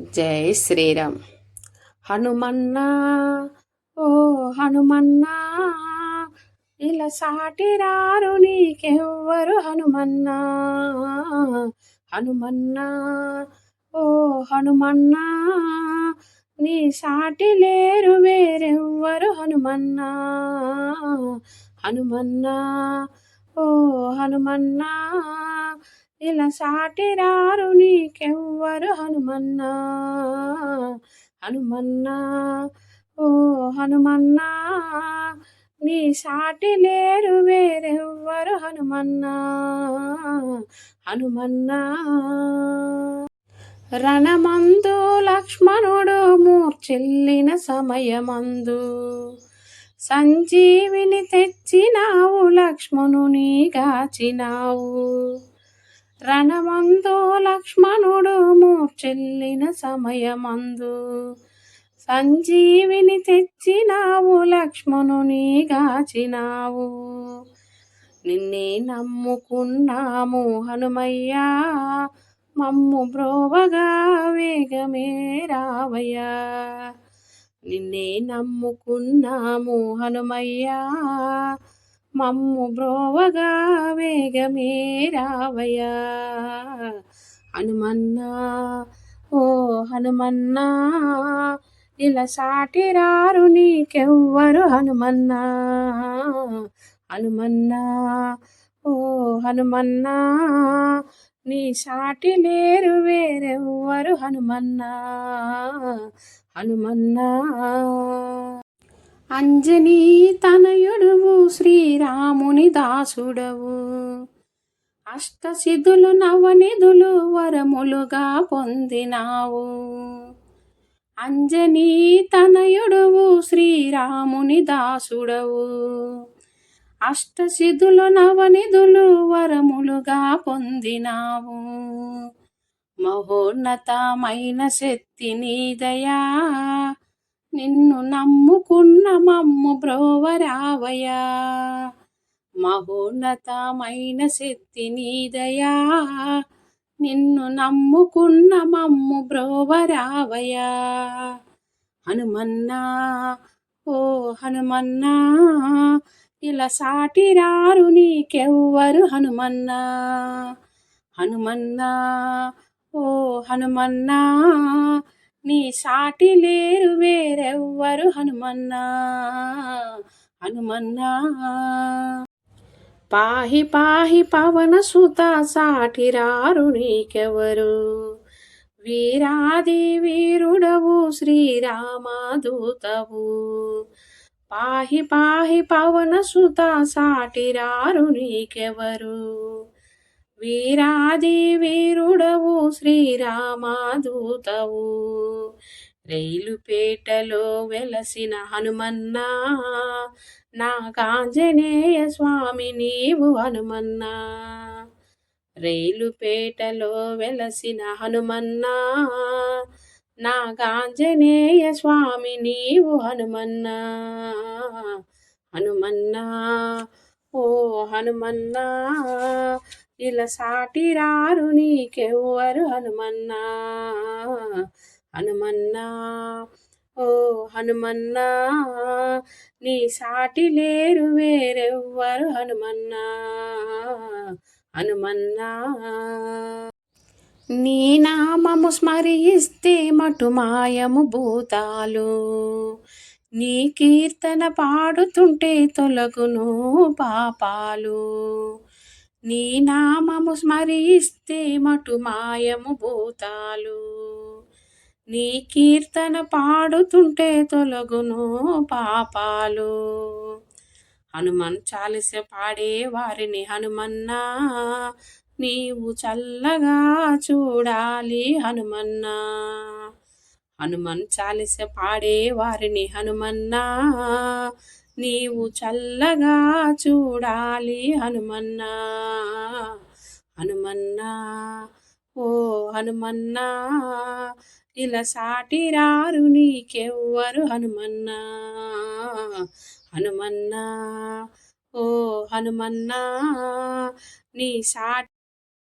జై శ్రీరామ్. హనుమన్నా ఓ హనుమన్నా ఇలా సాటిరారు నీకెవ్వరు హనుమన్నా. హనుమన్నా ఓ హనుమన్నా నీ సాటి లేరు వేరెవ్వరు హనుమన్నా. హనుమన్నా ఓ హనుమన్నా ఇలా సాటిరారు నీకెవ్వరు హనుమన్నా? హనుమన్నా? ఓ హనుమన్నా నీ సాటి లేరు వేరెవ్వరు హనుమన్నా? హనుమన్నా రణమందు లక్ష్మణుడు మూర్చెల్లిన సమయమందు సంజీవిని తెచ్చినావు లక్ష్మణుని గాచినావు. రణమందు లక్ష్మణుడు మూర్చెల్లిన సమయమందు. సంజీవిని తెచ్చినావు లక్ష్మణుని గాచినావు నిన్నే నమ్ముకున్నాము హనుమయ్యా మమ్ము బ్రోవగా వేగమే రావయ్యా. నిన్నే నమ్ముకున్నాము హనుమయ్యా మమ్ము బ్రోవగా వేగమే రావయా హనుమన్నా ఓ హనుమన్నా ఇలా సాటి రారు నీకెవ్వరు హనుమన్నా. హనుమన్నా ఓ హనుమన్నా నీ సాటి లేరు వేరెవ్వరు హనుమన్నా. హనుమన్నా అంజనీ తన శ్రీరాముని దాసుడవు అష్టసిద్ధులు నవనిధులు వరములుగా పొందినావు. అంజనీ తనయుడువు శ్రీరాముని దాసుడవు. అష్టసిద్ధులు నవనిధులు వరములుగా పొందినావు. మహోన్నతమైన శక్తి నీదయా నిన్ను నమ్ముకున్న మమ్ము బ్రోవరావయా మహోన్నతమైన శక్తి నీదయా నిన్ను నమ్ముకున్న మమ్ము బ్రోవరావయా హనుమన్నా ఓ హనుమన్నా ఇలా సాటిరారు నీకెవ్వరు హనుమన్నా. హనుమన్నా ఓ హనుమన్నా నీ సాటి లేరు వేరెవ్వరు హనుమన్నా. హనుమన్నా పాహి పాహి పవన సుత సాటిరారు నీకెవరు? వీరాది వీరుడవు శ్రీరామదూతవు. పాహి పాహి పవన సుత సాటిరారు నీకెవరు? వీరాది వీరుడవు శ్రీరామదూతవు రైలుపేటలో వెలసిన హనుమన్నా నా కాంజనేయ స్వామి నీవు హనుమన్నా. రైలుపేటలో వెలసిన హనుమన్నా నా కాంజనేయ స్వామి నీవు హనుమన్నా. హనుమన్నా ఓ హనుమన్నా ఇలా సాటిరారు నీకెవ్వరు హనుమన్నా? హనుమన్నా? ఓ హనుమన్నా నీ సాటి లేరు వేరెవ్వరు హనుమన్నా? హనుమన్నా నీ నామము స్మరిస్తే మటు మాయము భూతాలు. నీ కీర్తన పాడుతుంటే తొలగును పాపాలు. నీ నామము స్మరిస్తే మటు మాయము భూతాలు. నీ కీర్తన పాడుతుంటే తొలగును పాపాలు. హనుమన్ చాలిస పాడే వారిని హనుమన్నా నీవు చల్లగా చూడాలి హనుమన్నా. హనుమన్ చాలిస పాడే వారిని హనుమన్నా నీవు చల్లగా చూడాలి హనుమన్నా. హనుమన్నా ఓ హనుమన్నా ఇలా సాటిరారు నీకెవ్వరు హనుమన్నా. హనుమన్నా ఓ హనుమన్నా నీ సాటి